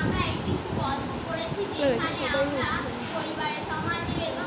আমরা একটি গল্প করেছি যেখানে আমরা পরিবারের সমাজে এবং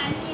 Bye.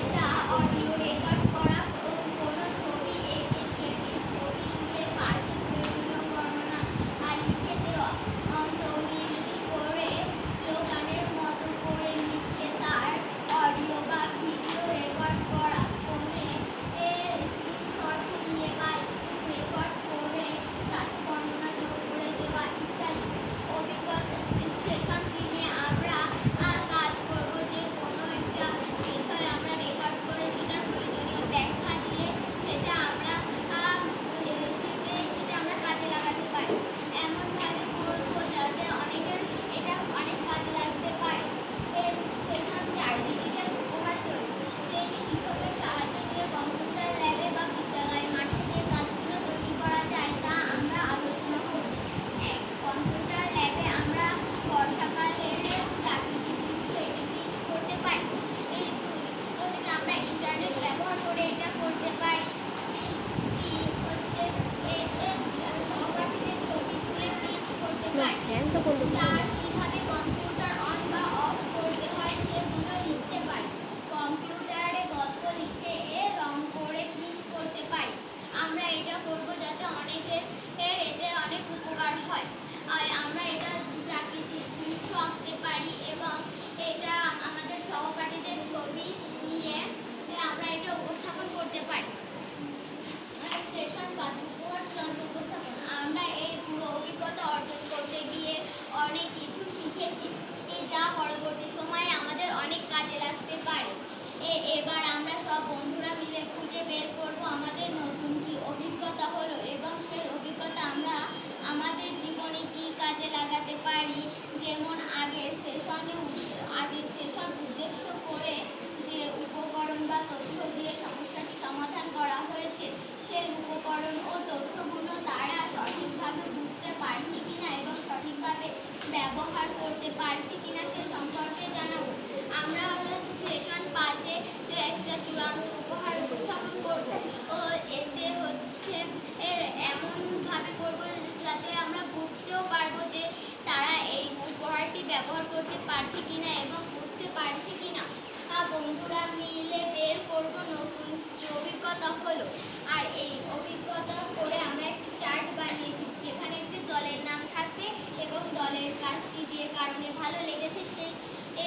আমরা মিলে বের করব নতুন অভিজ্ঞতা হলো। আর এই অভিজ্ঞতা করে আমরা একটি চার্ট বানিয়েছি, যেখানে একটি দলের নাম থাকবে এবং দলের কাজটি যে কারণে ভালো লেগেছে সেই,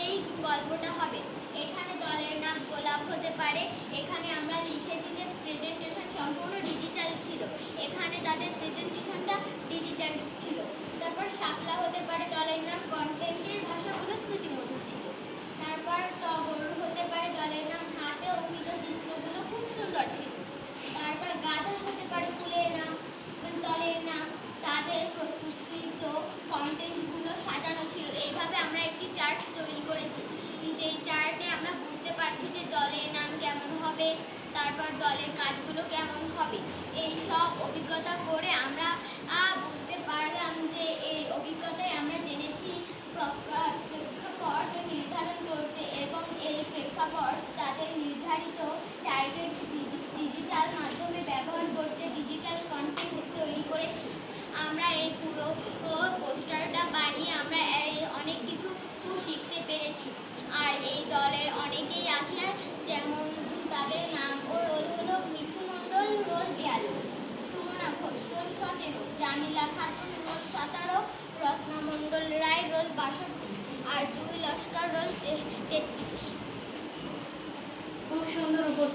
এই গল্পটা হবে। এখানে দলের নাম গোলাপ হতে পারে, এখানে আমরা লিখেছি যে প্রেজেন্টেশন সম্পূর্ণ ডিজিটাল ছিল। এখানে তাদের প্রেজেন্টেশনটা ডিজিটাল ছিল। তারপর শাপলা হতে পারে, দলের নাম কন্টেন্টের ভাষা খবর তাদের নির্ধারিত টার্গেট ডিজিটাল মাধ্যমে ব্যবহার করতে ডিজিটাল কন্টেন্ট তৈরি করেছি। আমরা এই পুরো পোস্টারটা বানিয়ে আমরা অনেক কিছু শিখতে পেরেছি। আর এই দলে অনেকেই আছে, যেমন তাদের নাম ও রোল হলো মিঠু মণ্ডল রোল বিয়াল্লিশ। সুমনা ঘোষ, রোল সতেরো। জামিলা খাতুন, রোল সতেরো। রত্নমণ্ডল রায়, রোল বাষট্টি।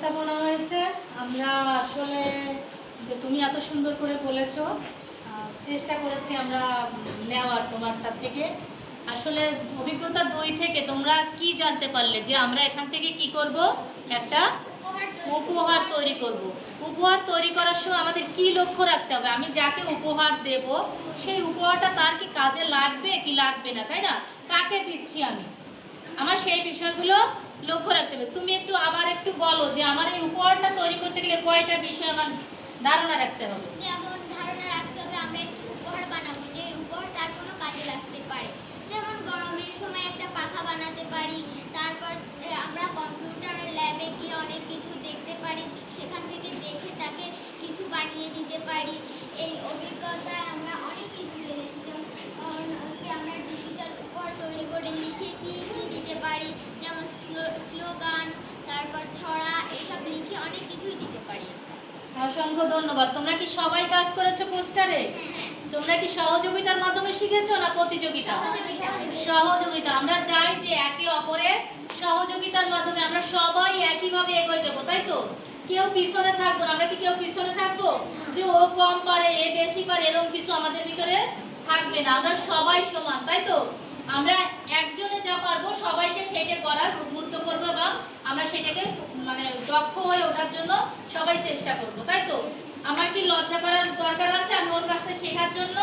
উপস্থাপনা হয়েছে। আমরা আসলে যে তুমি এত সুন্দর করে বলেছ চেষ্টা করেছি আমরা নেওয়ার তোমারটা থেকে। আসলে অভিজ্ঞতা দুই থেকে, তোমরা কি জানতে পারলে যে আমরা এখান থেকে কি করব? একটা উপহার তৈরি করব। উপহার তৈরি করার সময় আমাদের কি লক্ষ্য রাখতে হবে? আমি যাকে উপহার দেব, সেই উপহারটা তার কি কাজে লাগবে কি লাগবে না, তাই না? কাকে দিচ্ছি আমি? আমার সেই বিষয়গুলো লক্ষ্য রাখতে হবে। তুমি একটু আবার একটু বলো যে আমার এই উপহারটা তৈরি করতে গেলে কয়টা বিষয় আমার ধারণা রাখতে হবে? ধারণা রাখতে হবে আমরা উপহার বানাবো, যে উপহার তার কোনো কাজে লাগতে পারে। যেমন গরমের সময় একটা পাখা বানাতে পারি, তারপর আমরা কম্পিউটার ল্যাবে গিয়ে অনেক কিছু দেখতে পারি, সেখান থেকে দেখে তাকে কিছু বানিয়ে পারি। এই অভিজ্ঞতায় আমরা অনেক কিছু জেনেছি যেমন আমরা তারপর ছড়া এসব লিখে অনেক কিছুই দিতে পারি। অসংখ্য ধন্যবাদ। তোমরা কি সবাই কাজ করেছ পোস্টারে? তোমরা কি সহযোগিতার মাধ্যমে শিখেছো না প্রতিযোগিতা? সহযোগিতা। আমরা চাই যে একে অপরের সহযোগিতার মাধ্যমে আমরা সবাই একইভাবে এগিয়ে যাব তাই তো? কেউ পিছনে থাকব না। আমরা কি কেউ পিছনে থাকব? যে ও কম পারে এ বেশি পারে এরকম কিছু আমাদের ভিতরে থাকবে না। আমরা সবাই সমান তাই তো? আমরা একজনে যা পারব সবাইকে সেটা করার উদ্বুদ্ধ করব এবং আমরা সেটাকে মানে দক্ষ হয়ে ওঠার জন্য সবাই চেষ্টা করব তাই তো? আমার কি লজ্জা করার দরকার আছে আমি ওর কাছ থেকে শেখার জন্য?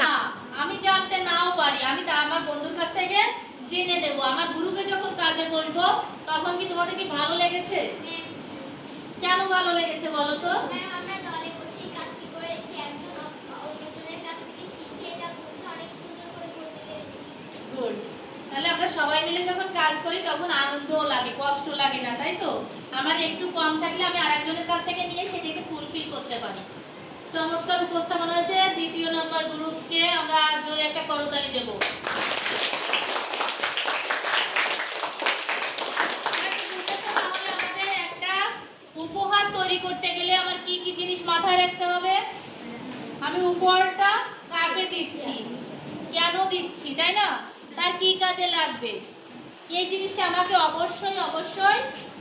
না। আমি জানতে নাও পারি আমি তা আমার বন্ধুর কাছ থেকে জেনে নেব। আমার গুরুকে যখন কাজে বলব তখন কি তোমাদের কি ভালো লেগেছে? কেন ভালো লেগেছে বলো তো? ম্যাম, তাহলে আমরা সবাই মিলে যখন কাজ করি, তখন আনন্দও লাগে কষ্ট লাগে না, তাই তো? আমার একটু কম থাকলে আমি আরেকজনের কাছ থেকে নিয়ে সেটাকে ফুলফিল করতে পারি। চমৎকার উপস্থাপনা হয়েছে। দ্বিতীয় নম্বর গ্রুপকে আমরা জোরে একটা করতালি দেবো। উপহার তৈরি করতে গেলে আমার কি কি জিনিস মাথায় রাখতে হবে? আমি উপহারটা কাকে দিচ্ছি? কেন দিচ্ছি? তাই না? তার কি কাজে লাগবে? এই জিনিসটা আমাকে অবশ্যই অবশ্যই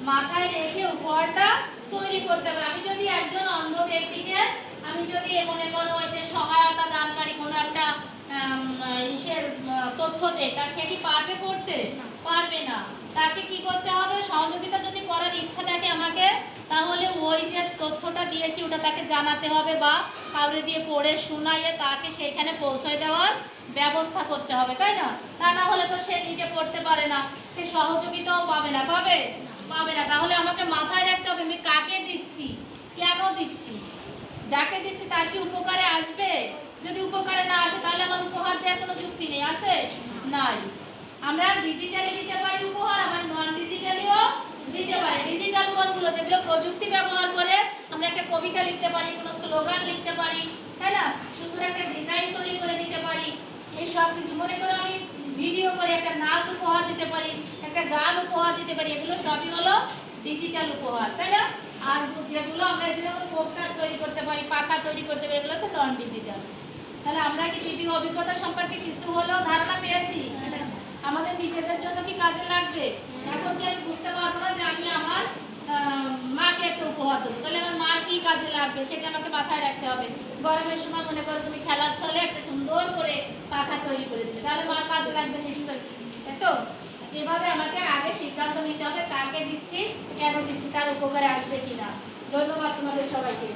মাথায় রেখে উপহারটা তৈরি করতে হবে। আমি যদি একজন অন্ধ ব্যক্তিকে, আমি যদি মনে করো ওই যে সহায়তা দানকারী কোনো একটা ইসের তথ্য দেয় তা সে কি পারবে করতে? পারবে না। তাকে কি করতে হবে? সহযোগিতা যদি করার ইচ্ছা থাকে আমাকে, তাহলে ওই যে তথ্যটা দিয়েছি, ওটা তাকে জানাতে হবে বা কাউরে দিয়ে পড়ে শোনাইয়ে তাকে সেখানে পৌঁছে দেওয়ার ব্যবস্থা করতে হবে, তাই না? তা না হলে তো সে নিজে পড়তে পারে না। সে সহযোগিতাও পাবে না, পাবে? পাবে না। তাহলে আমাকে মাথায় রাখতে হবে, আমি কাকে দিচ্ছি? কেন দিচ্ছি? যাকে দিচ্ছি তার কি উপকারে আসবে? যদি উপকারে না আসে, তাহলে আমার উপহার দেওয়ার কোনো যুক্তি নেই, আছে? নাই। আমরা ডিজিটালি দিতে পারি উপহার, আবার নন ডিজিটালিও দিতে পারি। ডিজিটাল কোনগুলো? যেগুলো প্রযুক্তি ব্যবহার করে আমরা একটা কবিতা লিখতে পারি, কোনো স্লোগান লিখতে পারি, তাই না? সুন্দর একটা ডিজাইন তৈরি করে দিতে পারি। এই সব কিছু মনে করো আমি ভিডিও করে একটা নাচ উপহার দিতে পারি, একটা গান উপহার দিতে পারি। এগুলো সবই হলো ডিজিটাল উপহার, তাই না? আর যেগুলো আমরা যেমন পোস্টার তৈরি করতে পারি পাখা তৈরি করতে পারি, এগুলো হচ্ছে নন ডিজিটাল তাহলে আমরা কি তৃতীয় অভিজ্ঞতা সম্পর্কে কিছু হলেও ধারণা পেয়েছি? আমাদের নিজেদের জন্য কি কাজে লাগবে? এখন কি আমি বুঝতে পারব না যে আমি আমার মাকে একটা উপহার দেবো? তাহলে আমার মার কি কাজে লাগবে? সেটা আমাকে মাথায় রাখতে হবে। গরমের সময় মনে করো তুমি খেলার চলে, একটা সুন্দর করে পাখা তৈরি করে দিলে। তাহলে মার কাজে লাগবে নিশ্চয়ই। তো? এভাবে আমাকে আগে সিদ্ধান্ত নিতে হবে কাকে দিচ্ছি, কেন দিচ্ছি, তার উপকারে আসবে কিনা। ধন্যবাদ তোমাদের সবাইকে।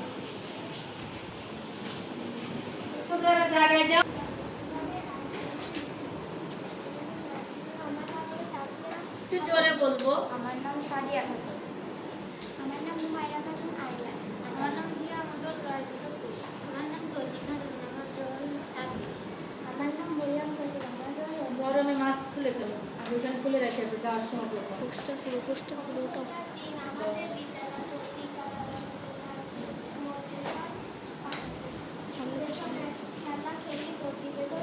তোমরা জায়গায় যাও একটু জোরে বলব? আমার নাম সাদিয়া খাতুন। আমার নাম হুমায়রা খাতুন আইলা আমার নাম দিয়া মন্ডল রায় আমার নাম দোজিনা আমার নাম মরিয়াম খাতুন গরমে মাস্ক খুলে ফেলো। আর ওখানে খুলে রেখে এসো যাওয়ার সময় বলব। পোস্টার পুরো পোস্টার পুরোটা আমাদের বিদ্যালয় পত্রিকা সামনে। সামনে খেলা খেলি প্রতিবেদন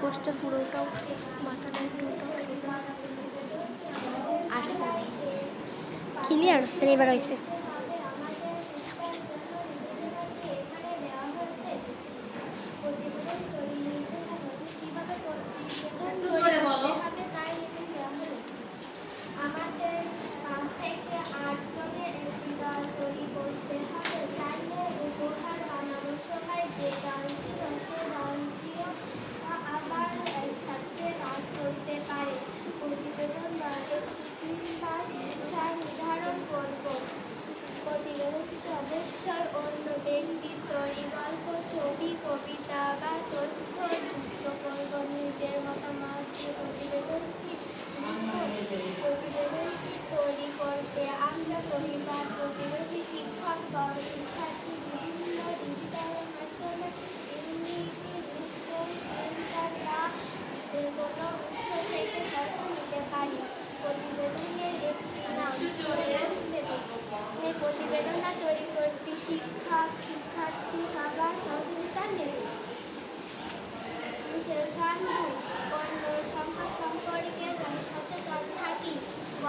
পোস্টার পুরোটাও মাথাটা আসবে ক্লিয়ার সেবার হয়েছে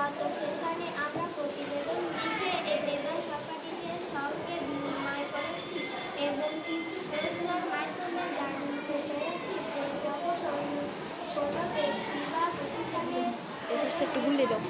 গত আমরা প্রতিবেদন লিখে এই বেদান সভাটিকে সঙ্গে বিনিময় করেছি এবং কিছু প্রশ্নের মাধ্যমে জানতে পেরেছি যে কোনো ব্যক্তি বা প্রতিষ্ঠানের একটু ভুলে দাও।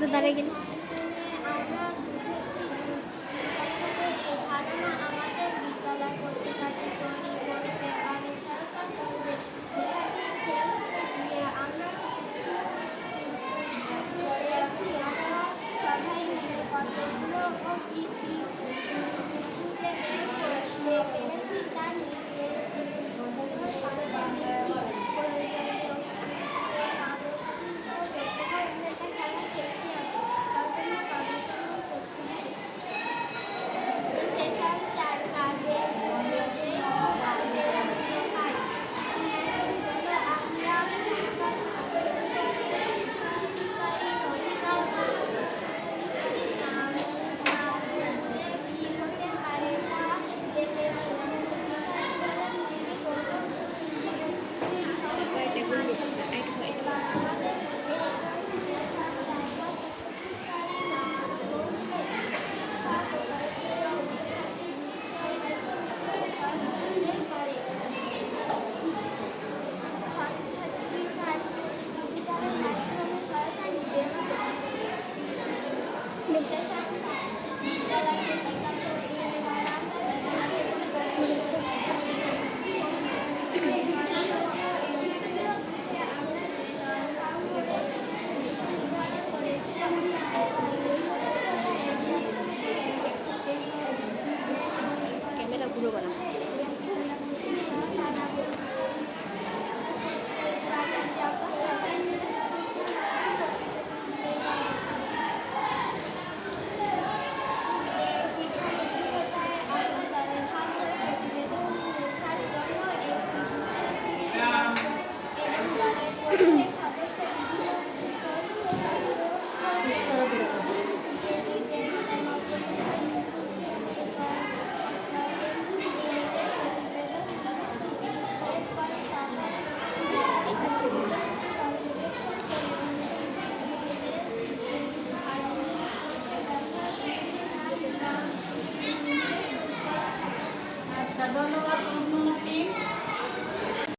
fazla dara gelip